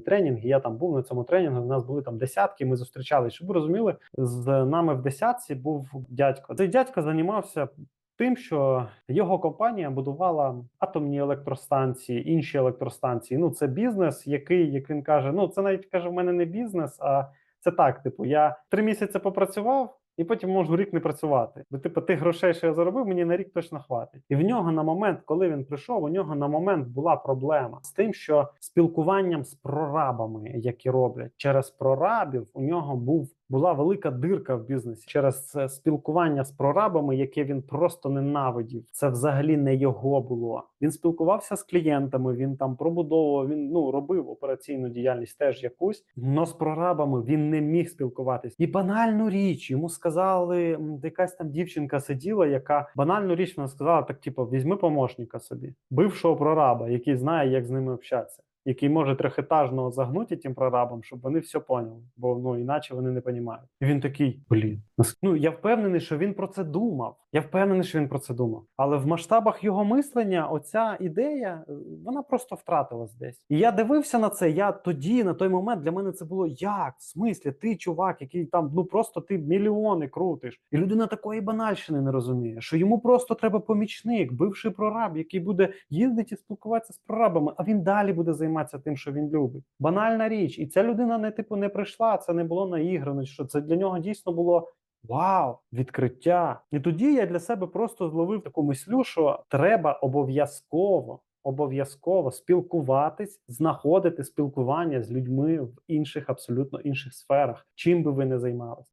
тренінги. Я там був на цьому тренінгу. У нас були там десятки. Ми зустрічалися. Щоб ви розуміли, з нами в десятці був дядько. Цей дядько займався. Тим, що його компанія будувала атомні електростанції, інші електростанції. Ну, це бізнес, який, як він каже, ну це навіть каже, в мене не бізнес, а це так. Типу, я три місяці попрацював, і потім можу рік не працювати. Бо типу, тих грошей, що я заробив, мені на рік точно хватить. І в нього на момент, коли він прийшов, у нього на момент була проблема з тим, що спілкуванням з прорабами, які роблять через прорабів, у нього був була велика дирка в бізнесі через спілкування з прорабами, яке він просто ненавидів. Це взагалі не його було. Він спілкувався з клієнтами. Він там пробудовував. Він ну робив операційну діяльність теж якусь. Но з прорабами він не міг спілкуватись. І банальну річ йому сказали, якась там дівчинка сиділа, яка банальну річ вона сказала: так, типу, візьми помощника собі, бившого прораба, який знає, як з ними общатися. Який може трьохетажного загнути тим прорабам, щоб вони все поняли, бо ну іначе вони не розуміють. І він такий: блін, ну я впевнений, що він про це думав. Я впевнений, що він про це думав. Але в масштабах його мислення, оця ідея, е, вона просто втратилась десь. І я дивився на це. Я тоді, на той момент, для мене це було як? В смислі, ти чувак, який там ну просто ти мільйони крутиш, і людина такої банальщини не розуміє, що йому просто треба помічник, бивший прораб, який буде їздити і спілкуватися з прорабами, а він далі буде займатися тим, що він любить. Банальна річ, і ця людина не типу не прийшла. Це не було наіграно. Що це для нього дійсно було Вау, відкриття! І тоді я для себе просто зловив таку мислю, що треба обов'язково, обов'язково спілкуватись, знаходити спілкування з людьми в інших, абсолютно інших сферах, чим би ви не займалися.